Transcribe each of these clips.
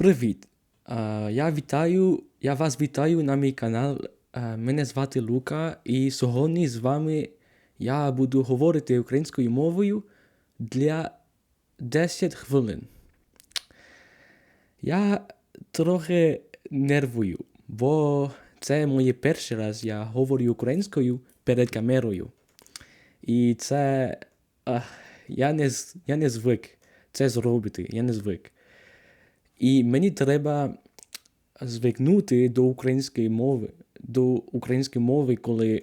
Привіт! Я вітаю, я вас вітаю на мій канал. Е, Мене звати Лука, і сьогодні з вами я буду говорити українською мовою для 10 хвилин. Я трохи нервую, бо це моє перший раз я говорю українською перед камерою. І це а, я, не, я не звик це зробити, я не звик. І мені треба звикнути до української мови, до української мови, коли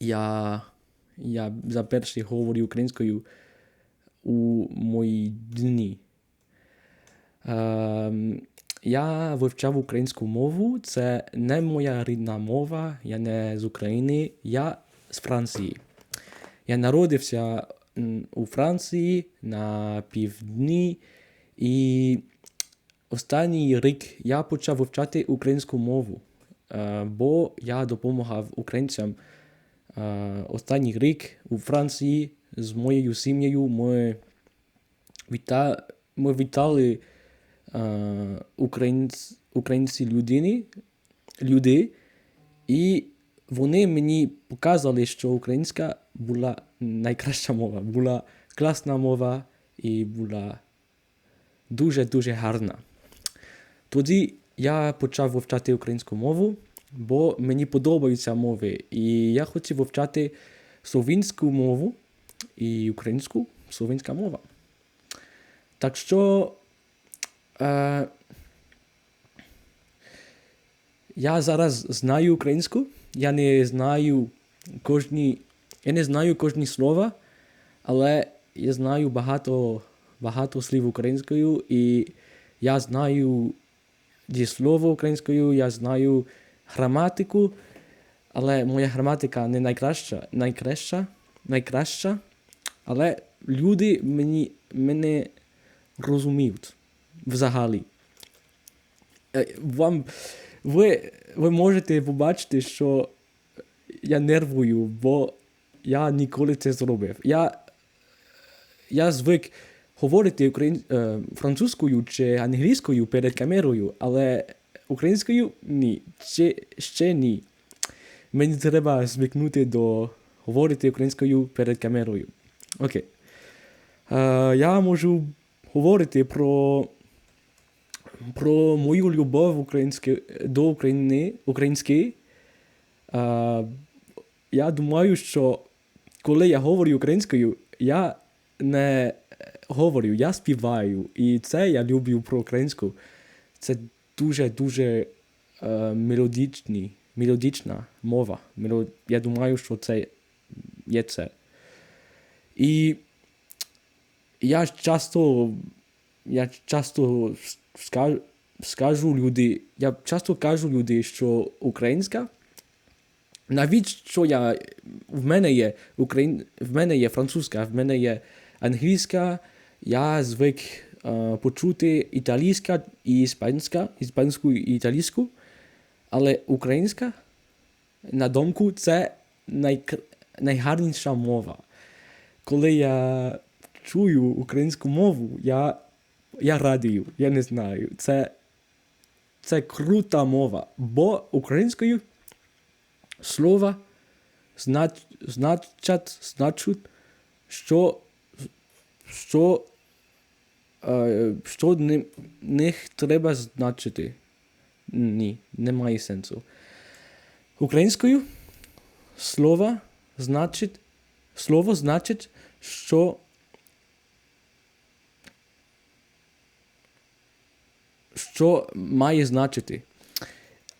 я, я за перше говорю українською у мої дні. Ем, я вивчав українську мову, це не моя рідна мова, я не з України, я з Франції. Я народився у Франції на півдні, і останній рік я почав вивчати українську мову, е, бо я допомагав українцям е, останній рік у Франції з моєю сім'єю. Ми, віта... ми вітали е, українць... українці людини, люди, і вони мені показали, що українська була найкраща мова, була класна мова і була дуже-дуже гарна. Тоді я почав вивчати українську мову, бо мені подобаються мови. І я хотів вивчати словінську мову і українську словінська мова. Так що е, я зараз знаю українську, я не знаю кожні, я не знаю кожні слова, але я знаю багато, багато слів українською, і я знаю дієслово українською, я знаю граматику, але моя граматика не найкраща, найкраща, найкраща, але люди мені, мене розуміють взагалі. Е, Вам, ви, ви можете побачити, що я нервую, бо я ніколи це зробив. Я, я звик говорити україн... е, французькою чи англійською перед камерою, але українською ні. Ще, ще ні. Мені треба звикнути до говорити українською перед камерою. Окей. Е, я можу говорити про, про мою любов українське, до України, української. Е, я думаю, що коли я говорю українською, я не говорю, я співаю. І це я люблю про українську. Це дуже-дуже е, мелодичні, мелодична мова. Я думаю, що це є це. І я часто, я часто скажу, скажу люди, я часто кажу люди, що українська навіть що я в мене є україн, в мене є французька, в мене є англійська, я звик е, почути італійська і іспанська, іспанську і італійську, але українська, на думку, це найкр... найгарніша мова. Коли я чую українську мову, я, я радію, я не знаю. Це, це крута мова, бо українською слова знач, значать, значуть, що, що, що ни- них треба значити. Ні, немає сенсу. Українською слово значить, слово значить, що що має значити.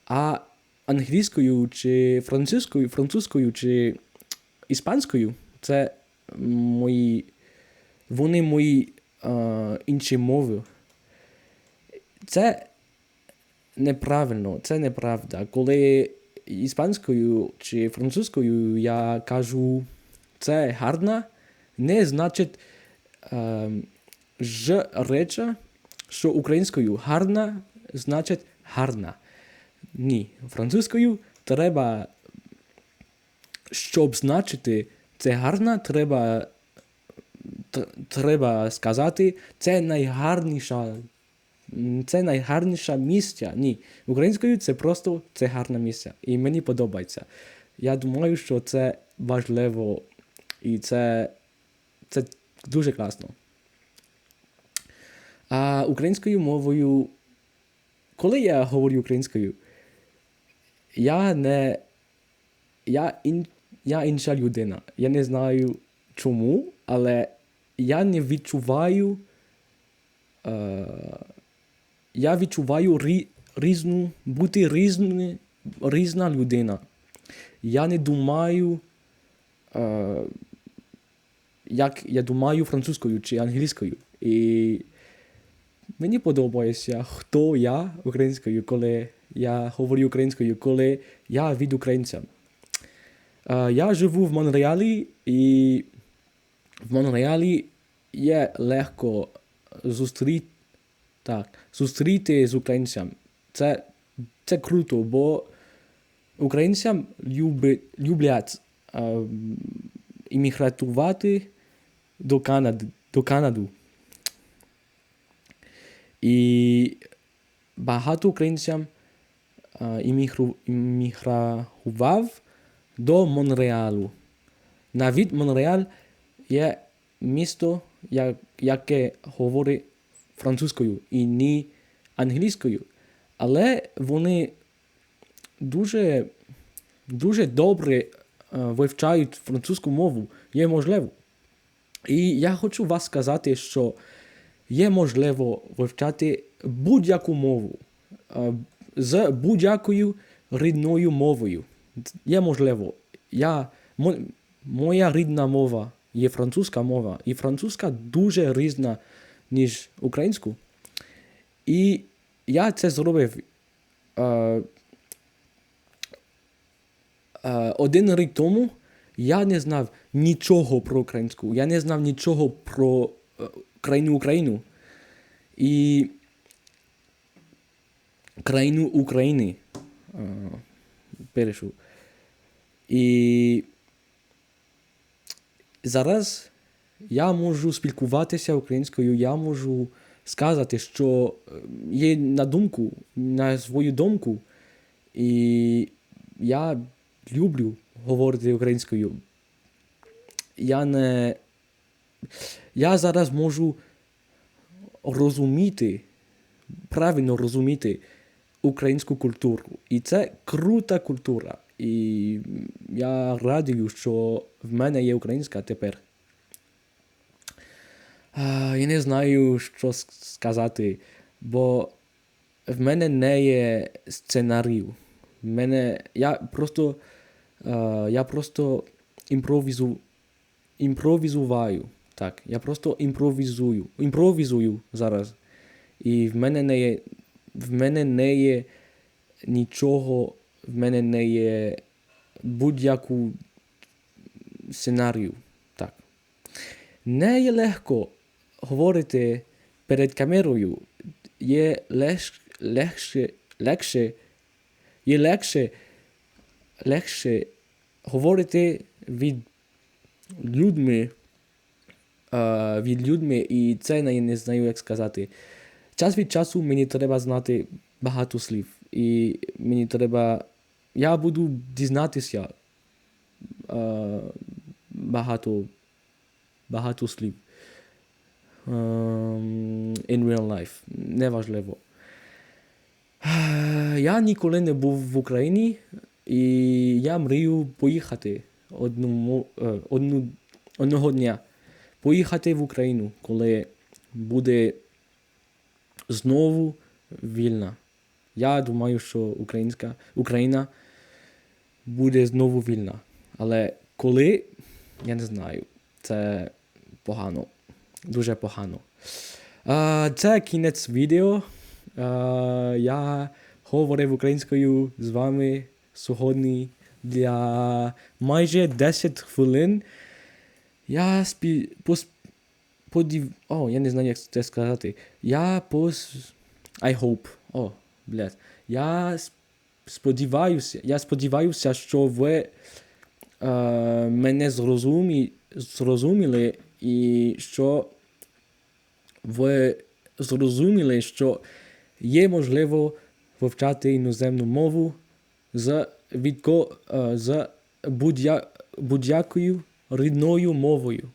А англійською чи французькою, французькою чи іспанською це мої, вони мої е, інші мови. Це неправильно, це неправда. Коли іспанською чи французькою я кажу це гарна, не значить е, ж реча, що українською гарна значить гарна. Ні, французькою треба, щоб значити це гарна, треба, треба сказати, це найгарніша це найгарніше місце. Ні. Українською це просто це гарне місце. І мені подобається. Я думаю, що це важливо і це, це дуже класно. А українською мовою, коли я говорю українською, я не. Я, ін, я інша людина. Я не знаю чому, але я не відчуваю. Е, я відчуваю рі, різну, бути різні, різна людина. Я не думаю, е, як я думаю французькою чи англійською. І мені подобається, хто я українською, коли я говорю українською, коли я від українця. Е, я живу в Монреалі, і в Монреалі є легко зустріти, так, зустріти з українцем. Це, це круто, бо українцям люблять іммігрувати до Канади, до Канаду. І багато українцям іммігрував до Монреалу. Навіть Монреаль є місто, яке говорить французькою і не англійською, але вони дуже, дуже добре вивчають французьку мову. Є можливо. І я хочу вас сказати, що є можливо вивчати будь-яку мову з будь-якою рідною мовою. Є можливо. Я, моя рідна мова є французька мова, і французька дуже різна, ніж українську. І я це зробив. Е, е, один рік тому я не знав нічого про українську, я не знав нічого про е, країну Україну. І країну України е, перейшов. І зараз я можу спілкуватися українською, я можу сказати, що е, є на думку, на свою думку, і я люблю говорити українською. Я не. Я зараз можу розуміти, правильно розуміти українську культуру. І це крута культура. І я радію, що в мене є українська тепер. Я не знаю, що сказати, бо в мене не є сценарію. В мене, я просто, я просто імпровізу, імпровізуваю. Так, я просто імпровізую. Імпровізую зараз. І в мене не є, в мене не є нічого, в мене не є будь-яку сценарію. Так. Не є легко говорити перед камерою. Є легше, легше, легше, є легше, легше говорити від людьми, від людьми, і це я не знаю, як сказати. Час від часу мені треба знати багато слів. І мені треба. Я буду дізнатися е, багато, багато слів. Ем, in real life. Неважливо. Е, Я ніколи не був в Україні, і я мрію поїхати одну, мо- е, одну, одного дня. Поїхати в Україну, коли буде знову вільна. Я думаю, що українська, Україна буде знову вільна. Але коли, я не знаю, це погано. Дуже погано. А, це кінець відео. А, я говорив українською з вами сьогодні для майже 10 хвилин. Я спі... пос... подів... О, я не знаю, як це сказати. Я пос... I hope. О, блядь. Я сподіваюся, я сподіваюся, що ви е, мене зрозумі... зрозуміли і що ви зрозуміли, що є можливо вивчати іноземну мову з, відко, е, з будь-я, будь-якою рідною мовою.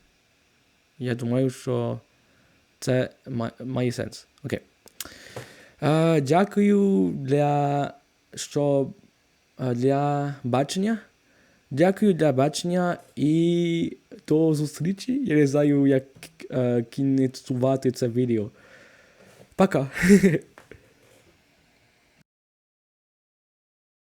Я думаю, що це ма- має сенс. Окей. Е, дякую для, що, е, для бачення. Дякую для бачення і до зустрічі. Я не знаю, як е, кінцювати це відео. Пока.